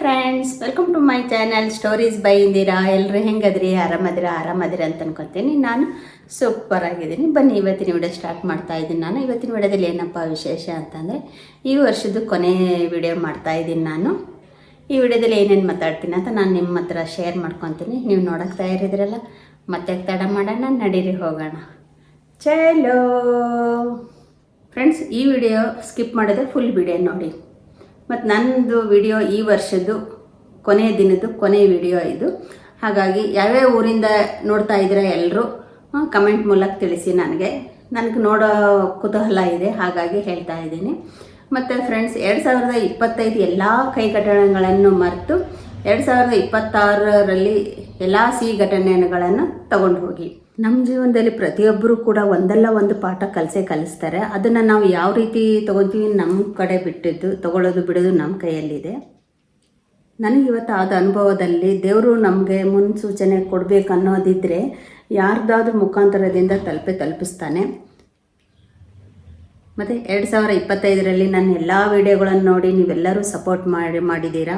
Friends welcome to my channel stories by Indira ಎಲ್ಲರೂ ಹೆಂಗದ್ರಿ? ಆರಾಮದಿರ? ಆರಾಮದಿರ ಅಂತ ಅನ್ಕೊತೀನಿ ನಾನು ಸೂಪರ್ ಆಗಿದ್ದೀನಿ. ಬನ್ನಿ, ಇವತ್ತಿನ ವಿಡಿಯೋ ಸ್ಟಾರ್ಟ್ ಮಾಡ್ತಾ ಇದ್ದೀನಿ ನಾನು. ಇವತ್ತಿನ ವಿಡಿಯೋದಲ್ಲಿ ಏನಪ್ಪ ವಿಶೇಷ ಅಂತಂದರೆ, ಈ ವರ್ಷದ ಕೊನೆ ವಿಡಿಯೋ ಮಾಡ್ತಾ ಇದ್ದೀನಿ ನಾನು. ಈ ವಿಡಿಯೋದಲ್ಲಿ ಏನೇನು ಮಾತಾಡ್ತೀನಿ ಅಂತ ನಾನು ನಿಮ್ಮ ಹತ್ರ ಶೇರ್ ಮಾಡ್ಕೊತೀನಿ. ನೀವು ನೋಡೋಕೆ ತಯಾರಿದ್ರಲ್ಲ ಮತ್ತೆ ತಡ ಮಾಡೋಣ, ನಡೀರಿ, ಹೋಗೋಣ. ಚಲೋ! ಫ್ರೆಂಡ್ಸ್ ಈ ವಿಡಿಯೋ ಸ್ಕಿಪ್ ಮಾಡಿದ್ರೆ ಫುಲ್ ವಿಡಿಯೋ ನೋಡಿ. ಮತ್ತು ನನ್ನದು ವಿಡಿಯೋ ಈ ವರ್ಷದ್ದು, ಕೊನೆಯ ದಿನದ್ದು ಕೊನೆಯ ವಿಡಿಯೋ ಇದು. ಹಾಗಾಗಿ ಯಾವ್ಯಾವ ಊರಿಂದ ನೋಡ್ತಾ ಇದ್ದೀರಾ ಎಲ್ಲರೂ ಕಮೆಂಟ್ ಮೂಲಕ ತಿಳಿಸಿ ನನಗೆ. ನನಗೆ ನೋಡೋ ಕುತೂಹಲ ಇದೆ, ಹಾಗಾಗಿ ಹೇಳ್ತಾ ಇದ್ದೀನಿ. ಮತ್ತು ಫ್ರೆಂಡ್ಸ್ ಎರಡು ಸಾವಿರದ ಇಪ್ಪತ್ತೈದು ಎಲ್ಲ ಕೈಘಟನೆಗಳನ್ನು ಮರೆತು, ಎರಡು ಸಾವಿರದ ಇಪ್ಪತ್ತಾರರಲ್ಲಿ ಎಲ್ಲ ಸಿಹಿ ಘಟನೆಗಳನ್ನು ತಗೊಂಡು ಹೋಗಿ. ನಮ್ಮ ಜೀವನದಲ್ಲಿ ಪ್ರತಿಯೊಬ್ಬರು ಕೂಡ ಒಂದಲ್ಲ ಒಂದು ಪಾಠ ಕಲಿಸೇ ಕಲಿಸ್ತಾರೆ. ಅದನ್ನು ನಾವು ಯಾವ ರೀತಿ ತೊಗೊತೀವಿ ನಮ್ಮ ಕಡೆ ಬಿಟ್ಟಿದ್ದು, ತಗೊಳ್ಳೋದು ಬಿಡೋದು ನಮ್ಮ ಕೈಯಲ್ಲಿದೆ. ನನಗೆ ಇವತ್ತು ಆದ ಅನುಭವದಲ್ಲಿ ದೇವರು ನಮಗೆ ಮುನ್ಸೂಚನೆ ಕೊಡಬೇಕು ಅನ್ನೋದಿದ್ದರೆ ಯಾರ್ದಾದ್ರೂ ಮುಖಾಂತರದಿಂದ ತಲುಪಿ ತಲುಪಿಸ್ತಾನೆ. ಮತ್ತು ಎರಡು ಸಾವಿರ ಇಪ್ಪತ್ತೈದರಲ್ಲಿ ನನ್ನ ಎಲ್ಲ ವಿಡಿಯೋಗಳನ್ನು ನೋಡಿ ನೀವೆಲ್ಲರೂ ಸಪೋರ್ಟ್ ಮಾಡಿ, ಮಾಡಿದ್ದೀರಾ?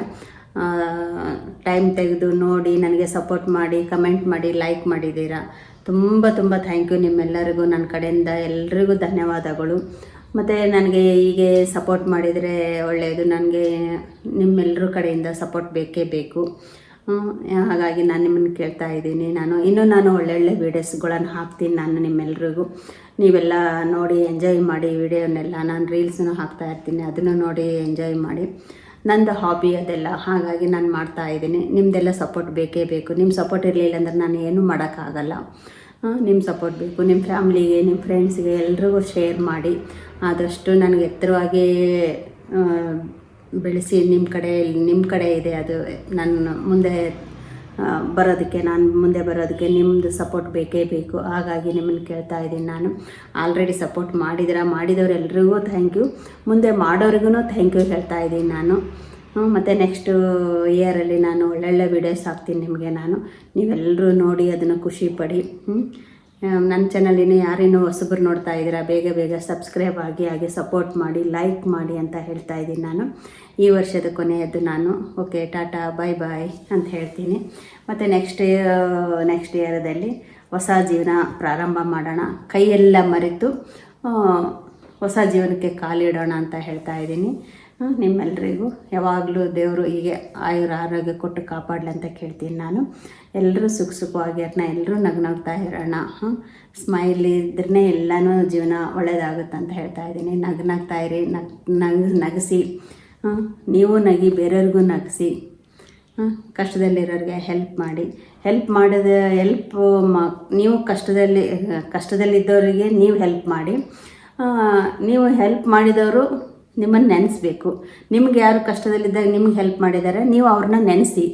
ಟೈಮ್ ತೆಗೆದು ನೋಡಿ ನನಗೆ ಸಪೋರ್ಟ್ ಮಾಡಿ ಕಮೆಂಟ್ ಮಾಡಿ ಲೈಕ್ ಮಾಡಿದ್ದೀರಾ? ತುಂಬ ತುಂಬ ಥ್ಯಾಂಕ್ ಯು ನಿಮ್ಮೆಲ್ಲರಿಗೂ ನನ್ನ ಕಡೆಯಿಂದ ಎಲ್ರಿಗೂ ಧನ್ಯವಾದಗಳು. ಮತ್ತು ನನಗೆ ಹೀಗೆ ಸಪೋರ್ಟ್ ಮಾಡಿದರೆ ಒಳ್ಳೆಯದು ನನಗೆ ನಿಮ್ಮೆಲ್ಲರ ಕಡೆಯಿಂದ ಸಪೋರ್ಟ್ ಬೇಕೇ ಬೇಕು. ಹಾಗಾಗಿ ನಾನು ನಿಮ್ಮನ್ನು ಕೇಳ್ತಾ ಇದ್ದೀನಿ. ನಾನು, ಇನ್ನೂ ನಾನು ಒಳ್ಳೊಳ್ಳೆ ವೀಡಿಯೋಸ್ಗಳನ್ನು ಹಾಕ್ತೀನಿ ನಾನು ನಿಮ್ಮೆಲ್ರಿಗೂ. ನೀವೆಲ್ಲ ನೋಡಿ ಎಂಜಾಯ್ ಮಾಡಿ ವಿಡಿಯೋನೆಲ್ಲ ನಾನು ರೀಲ್ಸನ್ನು ಹಾಕ್ತಾ ಇರ್ತೀನಿ, ಅದನ್ನು ನೋಡಿ ಎಂಜಾಯ್ ಮಾಡಿ. ನಂದು ಹಾಬಿ ಅದೆಲ್ಲ, ಹಾಗಾಗಿ ನಾನು ಮಾಡ್ತಾ ಇದ್ದೀನಿ. ನಿಮ್ಮದೆಲ್ಲ ಸಪೋರ್ಟ್ ಬೇಕೇ ಬೇಕು. ನಿಮ್ಮ ಸಪೋರ್ಟ್ ಇರಲಿಲ್ಲ ಅಂದ್ರೆ ನಾನು ಏನೂ ಮಾಡೋಕ್ಕಾಗಲ್ಲ. ನಿಮ್ಮ ಸಪೋರ್ಟ್ ಬೇಕು. ನಿಮ್ಮ ಫ್ಯಾಮ್ಲಿಗೆ ನಿಮ್ಮ ಫ್ರೆಂಡ್ಸ್ಗೆ ಎಲ್ರಿಗೂ ಶೇರ್ ಮಾಡಿ. ಆದಷ್ಟು ನನಗೆ ಎತ್ತರವಾಗಿ ಬೆಳೆಸಿ ನಿಮ್ಮ ಕಡೆ ನಿಮ್ಮ ಕಡೆ ಇದೆ ಅದು. ನನ್ನ ಮುಂದೆ ಬರೋದಕ್ಕೆ ನಾನು ಮುಂದೆ ಬರೋದಕ್ಕೆ ನಿಮ್ಮದು ಸಪೋರ್ಟ್ ಬೇಕೇ ಬೇಕು. ಹಾಗಾಗಿ ನಿಮ್ಮನ್ನು ಕೇಳ್ತಾ ಇದ್ದೀನಿ ನಾನು. ಆಲ್ರೆಡಿ ಸಪೋರ್ಟ್ ಮಾಡಿದಿರ ಮಾಡಿದವರೆಲ್ಲರಿಗೂ ಥ್ಯಾಂಕ್ ಯು ಮುಂದೆ ಮಾಡೋರಿಗೂ ಥ್ಯಾಂಕ್ ಯು ಹೇಳ್ತಾ ಇದ್ದೀನಿ ನಾನು. ಮತ್ತು ನೆಕ್ಸ್ಟು ಇಯರಲ್ಲಿ ನಾನು ಒಳ್ಳೊಳ್ಳೆ ವಿಡಿಯೋಸ್ ಹಾಕ್ತೀನಿ ನಿಮಗೆ ನಾನು. ನೀವೆಲ್ಲರೂ ನೋಡಿ ಅದನ್ನು ಖುಷಿ ಪಡಿ. ಹ್ಮ್? ಆ, ನನ್ನ ಚಾನಲಿನ ಯಾರೇನೋ ಹೊಸಬ್ರು ನೋಡ್ತಾ ಇದ್ದೀರಾ, ಬೇಗ ಬೇಗ ಸಬ್ಸ್ಕ್ರೈಬ್ ಆಗಿ, ಹಾಗೆ ಸಪೋರ್ಟ್ ಮಾಡಿ ಲೈಕ್ ಮಾಡಿ ಅಂತ ಹೇಳ್ತಾ ಇದ್ದೀನಿ ನಾನು. ಈ ವರ್ಷದ ಕೊನೆಯದ್ದು ನಾನು. ಓಕೆ ಟಾಟಾ ಬಾಯ್ ಬಾಯ್ ಅಂತ ಹೇಳ್ತೀನಿ. ಮತ್ತು ನೆಕ್ಸ್ಟ್ ನೆಕ್ಸ್ಟ್ ಇಯರದಲ್ಲಿ ಹೊಸ ಜೀವನ ಪ್ರಾರಂಭ ಮಾಡೋಣ. ಕೈಯೆಲ್ಲ ಮರೆತು ಹೊಸ ಜೀವನಕ್ಕೆ ಕಾಲಿಡೋಣ ಅಂತ ಹೇಳ್ತಾ ಇದ್ದೀನಿ. ನಿಮ್ಮೆಲ್ಲರಿಗೂ ಯಾವಾಗಲೂ ದೇವರು ಹೀಗೆ ಆಯುರ ಆರೋಗ್ಯ ಕೊಟ್ಟು ಕಾಪಾಡಲಿ ಅಂತ ಕೇಳ್ತೀನಿ ನಾನು. ಎಲ್ಲರೂ ಸುಖ ಸುಖವಾಗಿರೋಣ ಎಲ್ಲರೂ ನಗ್ನಗ್ತಾ ಇರೋಣ. ಸ್ಮೈಲ್ ಇದ್ರೇ ಎಲ್ಲನೂ ಜೀವನ ಒಳ್ಳೆಯದಾಗುತ್ತೆ ಅಂತ ಹೇಳ್ತಾ ಇದ್ದೀನಿ. ನಗ್ನಾಗ್ತಾ ಇರಿ, ನಗ್ ನಗ್, ನಗಿಸಿ. ನೀವು ನಗಿ, ಬೇರೆಯವ್ರಿಗೂ ನಗಿಸಿ. ಕಷ್ಟದಲ್ಲಿರೋರಿಗೆ ಹೆಲ್ಪ್ ಮಾಡಿ. ಹೆಲ್ಪ್ ಮಾಡಿದ ಹೆಲ್ಪ್ ಮ, ನೀವು ಕಷ್ಟದಲ್ಲಿ, ಕಷ್ಟದಲ್ಲಿದ್ದವರಿಗೆ ನೀವು ಹೆಲ್ಪ್ ಮಾಡಿ. ನೀವು ಹೆಲ್ಪ್ ಮಾಡಿದವರು ನಿಮ್ಮನ್ನು ನೆನೆಸ್ಬೇಕು. ನಿಮ್ಗೆ ಯಾರು ಕಷ್ಟದಲ್ಲಿದ್ದಾಗ ನಿಮ್ಗೆ ಹೆಲ್ಪ್ ಮಾಡಿದ್ದಾರೆ ನೀವು ಅವ್ರನ್ನ ನೆನೆಸಿ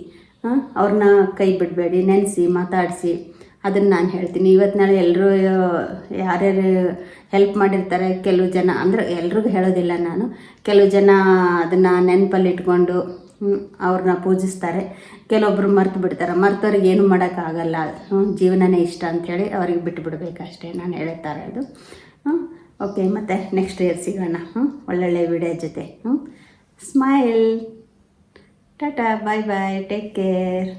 ಅವ್ರನ್ನ ಕೈ ಬಿಡಬೇಡಿ, ನೆನೆಸಿ, ಮಾತಾಡಿಸಿ. ಅದನ್ನು ನಾನು ಹೇಳ್ತೀನಿ. ಇವತ್ತು ನಾಳೆ ಎಲ್ಲರೂ ಯಾರ್ಯಾರು ಹೆಲ್ಪ್ ಮಾಡಿರ್ತಾರೆ, ಕೆಲವು ಜನ, ಅಂದರೆ ಎಲ್ರಿಗೂ ಹೇಳೋದಿಲ್ಲ ನಾನು. ಕೆಲವು ಜನ ಅದನ್ನು ನೆನಪಲ್ಲಿ ಇಟ್ಕೊಂಡು ಅವ್ರನ್ನ ಪೂಜಿಸ್ತಾರೆ. ಕೆಲವೊಬ್ಬರು ಮರ್ತು ಬಿಡ್ತಾರೆ. ಮರ್ತವ್ರಿಗೆ ಏನು ಮಾಡೋಕ್ಕಾಗಲ್ಲ ಜೀವನನೇ ಇಷ್ಟ ಅಂಥೇಳಿ ಅವ್ರಿಗೆ ಬಿಟ್ಟು ಬಿಡಬೇಕಷ್ಟೇ ನಾನು ಹೇಳ್ತಾರೆ ಹ್ಞೂ ಓಕೆ ಮತ್ತು ನೆಕ್ಸ್ಟ್ ಇಯರ್ ಸಿಗೋಣ ಹ್ಞೂ ಒಳ್ಳೊಳ್ಳೆ ವಿಡಿಯೋ ಜೊತೆ ಹ್ಞೂ smile tata bye bye take care